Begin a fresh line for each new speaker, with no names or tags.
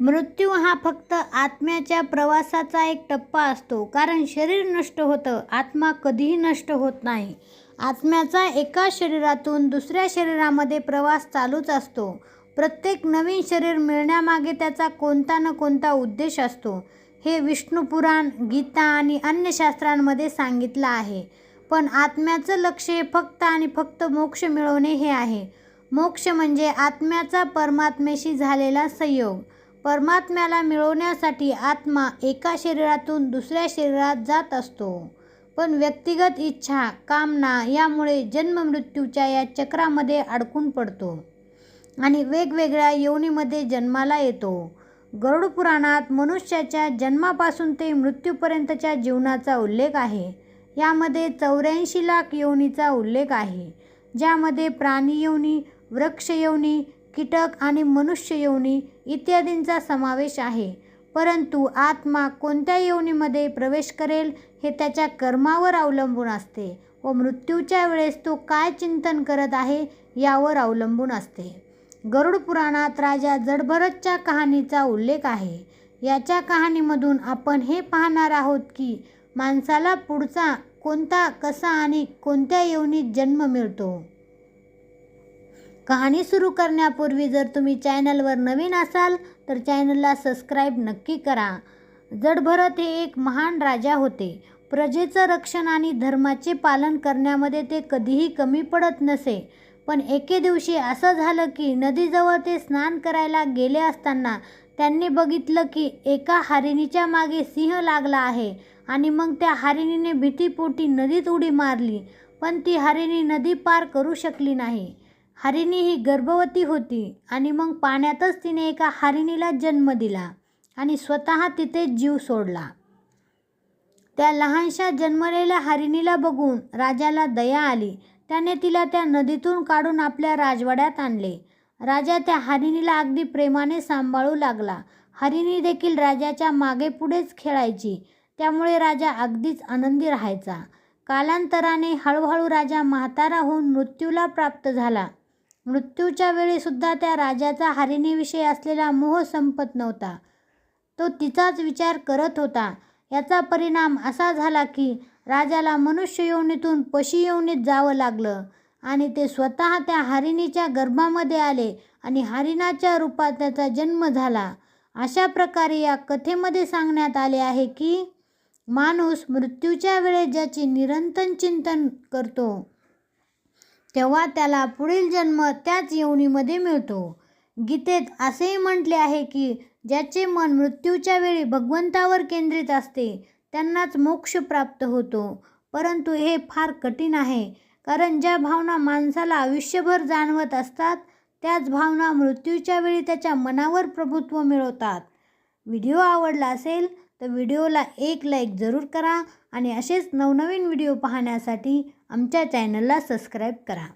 मृत्यू हा फक्त आत्म्याच्या प्रवासाचा एक टप्पा असतो कारण शरीर नष्ट होतं आत्मा कधीही नष्ट होत नाही. आत्म्याचा एका शरीरातून दुसऱ्या शरीरामध्ये प्रवास चालूच असतो. प्रत्येक नवीन शरीर मिळण्यामागे त्याचा कोणता न कोणता उद्देश असतो. हे विष्णू पुराण गीता आणि अन्य शास्त्रांमध्ये सांगितलं आहे. पण आत्म्याचं लक्ष हे फक्त आणि फक्त मोक्ष मिळवणे हे आहे. मोक्ष म्हणजे आत्म्याचा परमात्म्याशी झालेला संयोग. परमात्म्याला मिळवण्यासाठी आत्मा एका शरीरातून दुसऱ्या शरीरात जात असतो. पण व्यक्तिगत इच्छा कामना यामुळे जन्ममृत्यूच्या या चक्रामध्ये अडकून पडतो आणि वेगवेगळ्या योनीमध्ये जन्माला येतो. गरुड पुराणात मनुष्याच्या जन्मापासून ते मृत्यूपर्यंतच्या जीवनाचा उल्लेख आहे. यामध्ये चौऱ्याऐंशी लाख योनीचा उल्लेख आहे ज्यामध्ये प्राणी योनी वृक्ष योनी कीटक आणि मनुष्य योनी इत्यादींचा समावेश आहे. परंतु आत्मा कोणत्या योनीमध्ये प्रवेश करेल हे त्याच्या कर्मावर अवलंबून असते व मृत्यूच्या वेळेस तो काय चिंतन करत आहे यावर अवलंबून असते. गरुड पुराणात राजा जडभरतच्या कहाणीचा उल्लेख आहे. याच्या कहाणीमधून आपण हे पाहणार आहोत की माणसाला पुढचा कोणता कसा आणि कोणत्या योनीत जन्म मिळतो. कहाणी सुरू करण्यापूर्वी जर तुम्ही चॅनलवर नवीन असाल तर चॅनलला सबस्क्राईब नक्की करा. जडभरत हे एक महान राजा होते. प्रजेचं रक्षण आणि धर्माचे पालन करण्यामध्ये ते कधीही कमी पडत नसे. पण एके दिवशी असं झालं की नदीजवळ ते स्नान करायला गेले असताना त्यांनी बघितलं की एका हरिणीच्या मागे सिंह लागला आहे आणि मग त्या हरिणीने भीतीपोटी नदीत उडी मारली. पण ती हरिणी नदी पार करू शकली नाही. हरिणी ही गर्भवती होती आणि मग पाण्यातच तिने एका हरिणीला जन्म दिला आणि स्वतः तिथे जीव सोडला. त्या लहानशा जन्मलेल्या हरिणीला बघून राजाला दया आली. त्याने तिला त्या नदीतून काढून आपल्या राजवाड्यात आणले. राजा त्या हरिणीला अगदी प्रेमाने सांभाळू लागला. हरिणी देखील राजाच्या मागे पुढेच खेळायची. त्यामुळे राजा अगदीच आनंदी राहायचा. कालांतराने हळूहळू राजा म्हातारा होऊन मृत्यूला प्राप्त झाला. मृत्यूच्या वेळीसुद्धा त्या राजाचा हरिणीविषयी असलेला मोह संपत नव्हता. तो तिचाच विचार करत होता. याचा परिणाम असा झाला की राजाला मनुष्य योनीतून पशी योनीत जावं लागलं आणि ते स्वतः त्या हरिणीच्या गर्भामध्ये आले आणि हरिणाच्या रूपात त्याचा जन्म झाला. अशा प्रकारे या कथेमध्ये सांगण्यात आले आहे की माणूस मृत्यूच्या वेळेस ज्याची निरंतर चिंतन करतो तेव्हा त्याला पुढील जन्म त्याच योनीमध्ये मिळतो. गीतेत असेही म्हटले आहे की ज्याचे मन मृत्यूच्या वेळी भगवंतावर केंद्रित असते त्यांनाच मोक्ष प्राप्त होतो. परंतु हे फार कठीण आहे कारण ज्या भावना माणसाला आयुष्यभर जाणवत असतात त्याच भावना मृत्यूच्या वेळी त्याच्या मनावर प्रभुत्व मिळवतात. व्हिडिओ आवडला असेल तर व्हिडिओला एक लाईक जरूर करा आणि असेच नवनवीन व्हिडिओ पाहण्यासाठी आमच्या चॅनलला सबस्क्राईब करा.